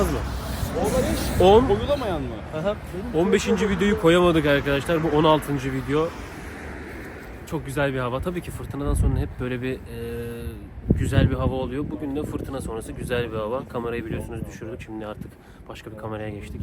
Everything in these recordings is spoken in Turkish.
az mı? Onlar 10 koyulamayan mı? Aha. 15. videoyu koyamadık arkadaşlar. Bu 16. video. Çok güzel bir hava. Tabii ki fırtınadan sonra hep böyle bir e, güzel bir hava oluyor. Bugün de fırtına sonrası güzel bir hava. Kamerayı biliyorsunuz düşürdük. Şimdi artık başka bir kameraya geçtik.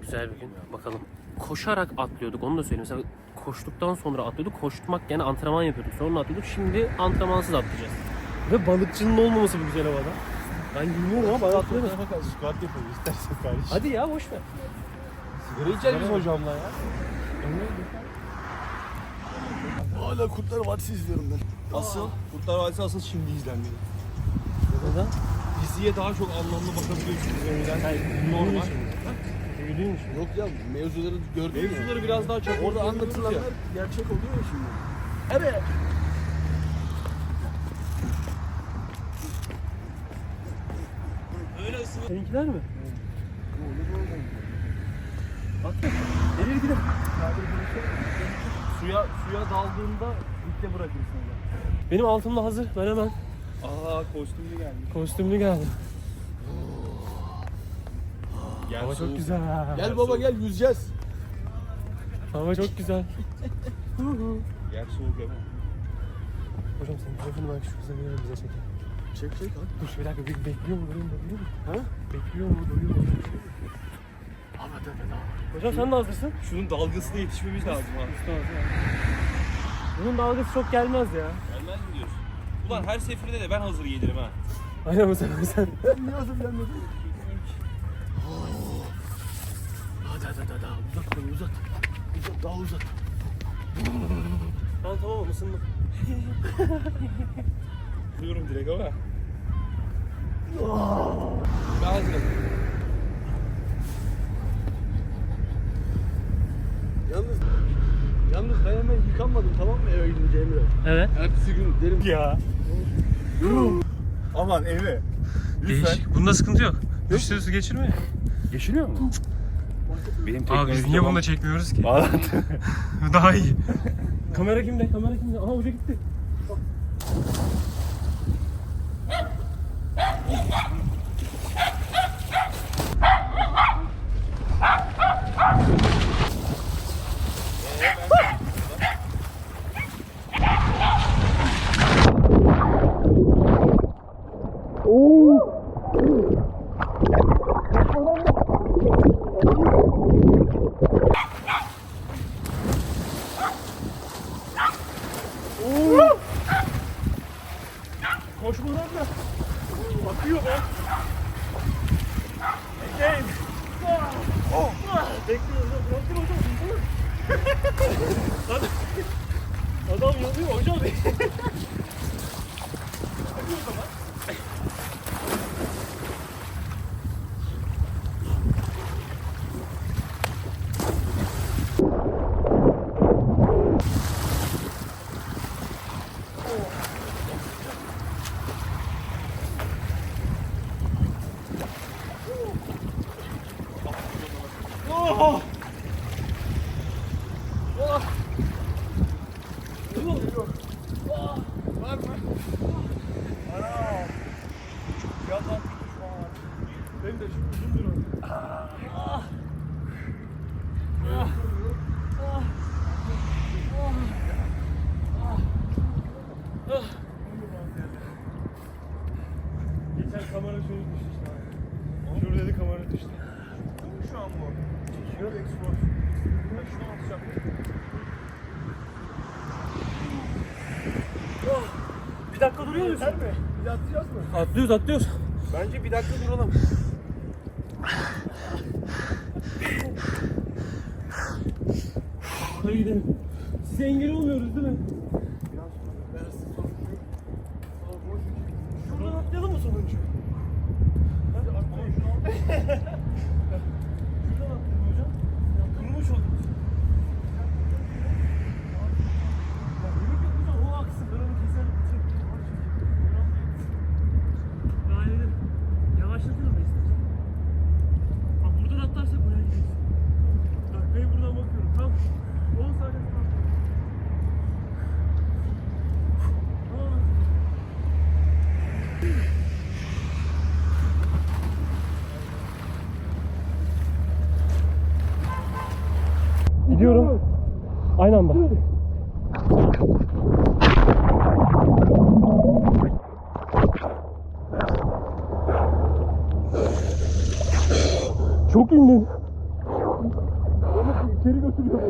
Güzel bir gün. Bakalım. Koşarak atlıyorduk. Onu da söyleyeyim. Mesela koştuktan sonra atlıyorduk. Koşmak yani antrenman yapıyorduk. Sonra atlıyorduk. Şimdi antrenmansız atlayacağız. Ve balıkçının olmaması bu güzel havada. Ben bilmiyorum ama ben atlayamıyorum. Squat yapalım istersen kardeşim. Hadi ya boş ver. Sigara içeceğiz biz hocamla ya. Hala Kurtlar Vadisi izliyorum ben. Asıl Kurtlar Vadisi asıl şimdi izlenmeli. Neden? Diziye daha çok anlamlı bakabiliyorsunuz önceden. Normal. Büyüdüğün için. Yok ya mevzuları gördün Mevzuları biraz daha çok Orada anlatılanlar gerçek oluyor ya şimdi. Evet. Seninkiler mi? Atla. Nereye gidelim? suya suya daldığında dipte bırakırsın. Benim altımda hazır. Ben hemen Aa kostümlü geldi. kostümlü geldim. Gel Hava çok güzel. Gel baba gel yüzeceğiz. Hava çok güzel. Gel soğuk ama. Hocam senin telefonu belki şu kıza bize çekin. Çek çek al. Dur bir dakika bir bekliyor mu duruyor mu duruyor mu? Ha? Bekliyor mu duruyor mu? Hocam sen de hazırsın. Şunun dalgasına yetişmemiz lazım ha. Bunun dalgası çok gelmez ya. Gelmez mi diyorsun? Ulan her seferinde de ben hazır gelirim ha. Aynen bu sefer sen. Niye hazır gelmedin? Hadi hadi hadi hadi uzat beni uzat. Uzat daha uzat. Ben tamam ısındım. Diyorum direkt ama. Hazırım. Yalnız Yalnız ben hemen yıkanmadım tamam mı eve gidince Emre? Evet. Ertesi gün derim ya. Aman eve. Değişik. Bunda sıkıntı yok. Düştüğü su geçirmiyor. Geçiniyor mu? Benim Abi biz niye bunu da çekmiyoruz ki? Bağlantı. Daha iyi. Kamera kimde? Kamera kimde? Aha hoca gitti. Yeah. Adam yanıyor hocam. Oh. Şöyle düştü. Şurada da kamera düştü. şu an bu? Çekiyor. Export. Ben şunu atacağım. Bir dakika duruyor musun? Sen mi? Bir de atacağız mı? Atlıyoruz atlıyoruz. Bence bir dakika duralım. Hadi gidelim. Size engel olmuyoruz değil mi? Biraz sonra ben size sonuncu. Sonra boş Şuradan atlayalım mı sonuncu? Hadi atlayın şunu al. Şuradan atlayalım hocam. Ya kırılmış olduk. Ya yürü yok hocam o aksın. Ben onu keserim. Çek. Ben dedim. Yavaşlatırım da istersen. Bak buradan atlarsak buraya gideriz. Dakikayı buradan bakıyorum. Tam 10 saniye falan. Aa. Gidiyorum. Aynı anda. Çok indin. İçeri götürüyor.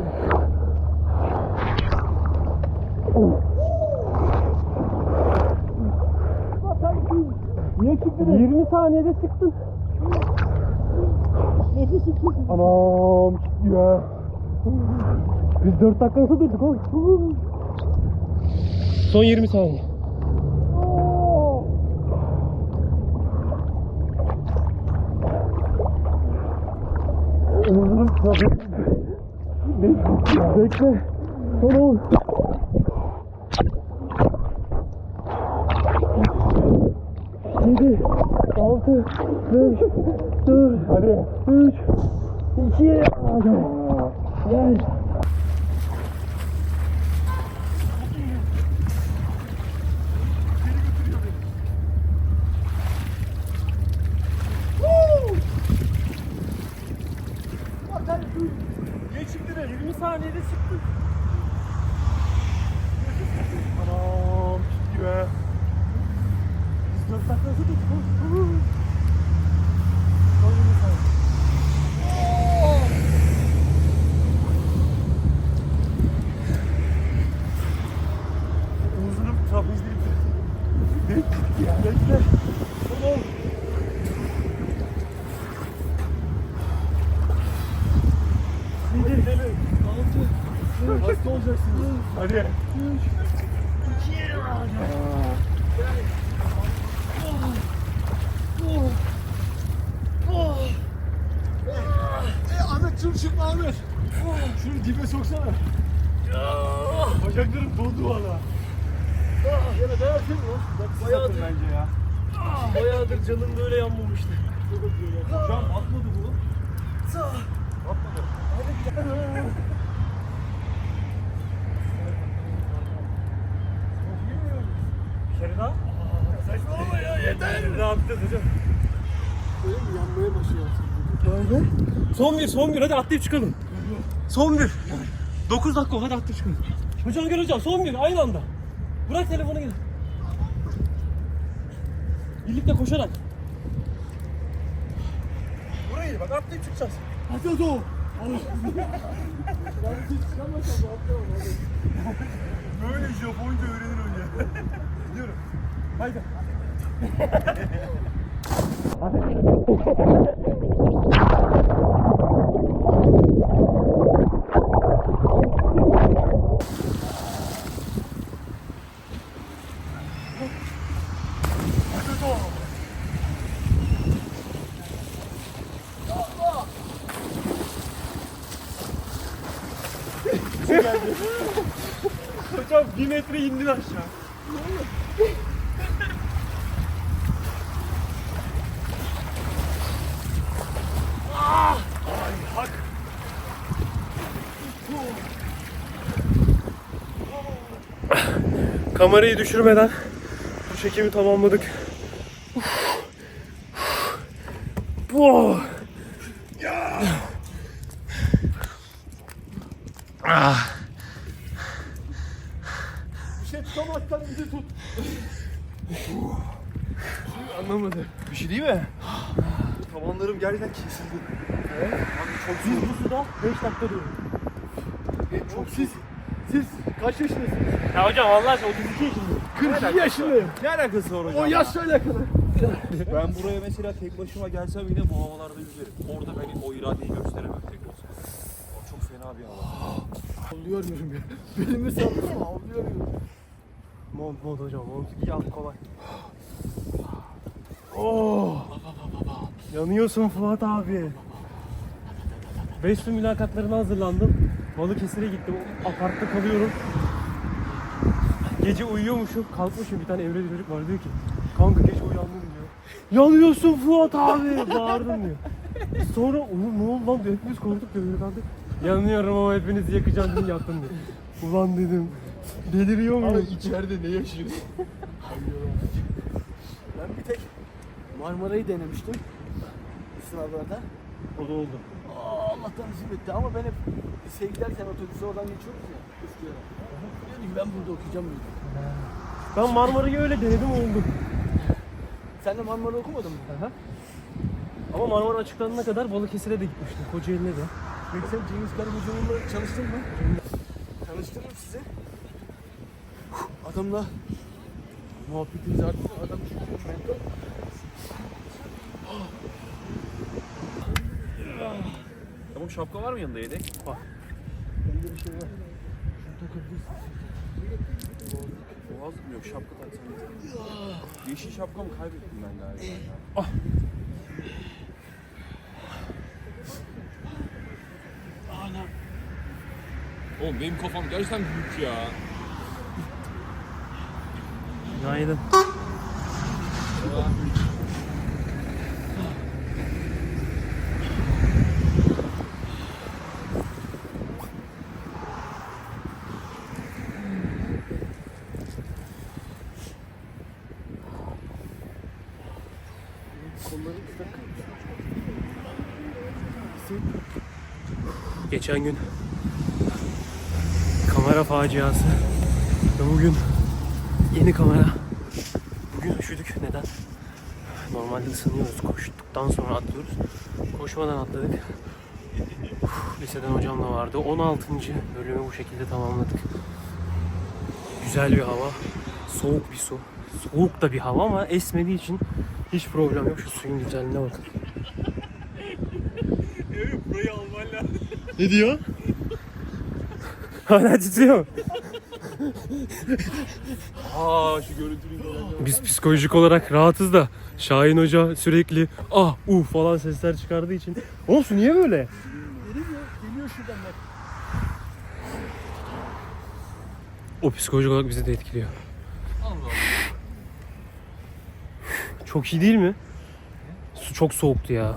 Niye çıktın? 20 saniyede çıktın. Nefesim kesildi. Anam ya. Biz 4 dakika nasıl durduk oğlum? Son 20 saniye. Omuzum tabii. Bekle. Son on. Yedi, altı, beş, dört, hadi, üç, iki, hadi. Gel. Niye çıktın? 20 saniyede çıktın. Anam gitti be. Biz 4 dakika durduk Omuzunun trapezleri bitti. Bekle. Tamam. Yedi. Olacaksın. Hadi. Üç. İki. E, Ahmet şunu çıkma Ahmet. Şunu dibe soksana. Bacaklarım dondu valla. Yine dayansın mı? Bayağıdır bence ya. Bayağıdır canım böyle yanmamıştı. Şu an atmadı bu. Atmadı. Bir kere daha. Saçmalama ya yeter. Ne yapacağız hocam? Benim yanmaya başlıyor. Öyle. Son bir, son bir. Hadi atlayıp çıkalım. Son bir. 9 dakika hadi atlayıp çıkalım. Hocam gel hocam son bir aynı anda. Bırak telefonu gel. Birlikte koşarak. Burayı bak atlayıp çıkacağız. Hadi o. Böyle Japonca öğrenir önce. Gidiyorum. Haydi. Hocam bir metre indin aşağı. Kamerayı düşürmeden bu çekimi tamamladık. Bu. Ah. Bir şey tutamazsan bizi tut. Anlamadı. Bir şey değil mi? Tabanlarım gerçekten kesildi. Çok Biz bu suda 5 dakika durduk. Çok siz, siz kaç yaşındasınız? Ya hocam Allah aşkına 32 yaşındayım. 42 yaşındayım. Ne alakası var hocam? O yaşla alakalı. Ben buraya mesela tek başıma gelsem yine bu havalarda yüzerim. Orada beni o iradeyi gösteremem tek olsa. O çok fena bir hava. Avlıyorum ya. Belimi salladım avlıyorum. Mont mont hocam mont giy al kolay. Oh. Yanıyorsun Fuat abi. Beş su mülakatlarına hazırlandım. Balıkesir'e gittim. Apartta kalıyorum. Gece uyuyormuşum. Kalkmışım. Bir tane Emre çocuk var diyor ki. Kanka gece uyandım diyor. Yanıyorsun Fuat abi. Bağırdım diyor. Sonra oğlum ne oldu lan diyor. Hepimiz korktuk diyor. Kaldık. Yanıyorum ama hepinizi yakacağım diye yattım diyor. Ulan dedim. Deliriyor Abi muyum? içeride ne yaşıyorsun? ben bir tek Marmara'yı denemiştim. Sınavlarda. O da oldu. Aa, Allah'tan nasip etti ama ben hep liseye giderken otobüse oradan geçiyoruz ya. Üsküdar'a. Diyordum ki ben burada okuyacağım diyordum. Ben Marmara'yı öyle denedim oldu. Sen de Marmara okumadın mı? Ama Marmara açıklanana kadar Balıkesir'e de gitmiştim. Kocaeli'ne de. Peki sen Cengiz Karakocaoğlu'yla çalıştın mı? Tanıştırırım sizi. Adamla muhabbetiniz arttı. Adam çünkü mentor. Tamam şapka var mı yanında yedek? Bende bir şey var. Şunu takabilirsin. Boğaz yok şapka taksana. Yeşil şapkamı kaybettim ben galiba. ya. Ana. Oğlum benim kafam gerçekten büyük ya. Günaydın. Geçen gün kamera faciası ve bugün yeni kamera. Bugün üşüdük. Neden? Normalde ısınıyoruz. Koştuktan sonra atlıyoruz. Koşmadan atladık. Uf, liseden hocam da vardı. 16. bölümü bu şekilde tamamladık. Güzel bir hava. Soğuk bir su. Soğuk da bir hava ama esmediği için hiç problem yok. Şu suyun güzelliğine bakın. Burayı alman lazım. Ne diyor? Hala titriyor. Aa şu görüntünü izleyen Biz psikolojik olarak rahatız da Şahin Hoca sürekli ah uh falan sesler çıkardığı için. Oğlum su niye böyle? Geliyor, geliyor şuradan bak. O psikolojik olarak bizi de etkiliyor. Allah Allah. Çok iyi değil mi? Su çok soğuktu ya.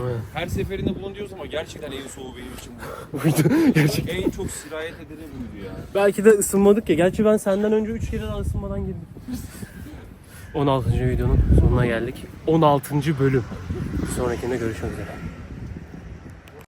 Evet. her seferinde bunu diyoruz ama gerçekten en soğuğu benim için bu. Gerçekten. en çok sirayet edeni buydu ya. Belki de ısınmadık ya. Gerçi ben senden önce 3 kere daha ısınmadan girdim. 16. videonun sonuna geldik. 16. bölüm. Bir sonrakinde görüşmek üzere.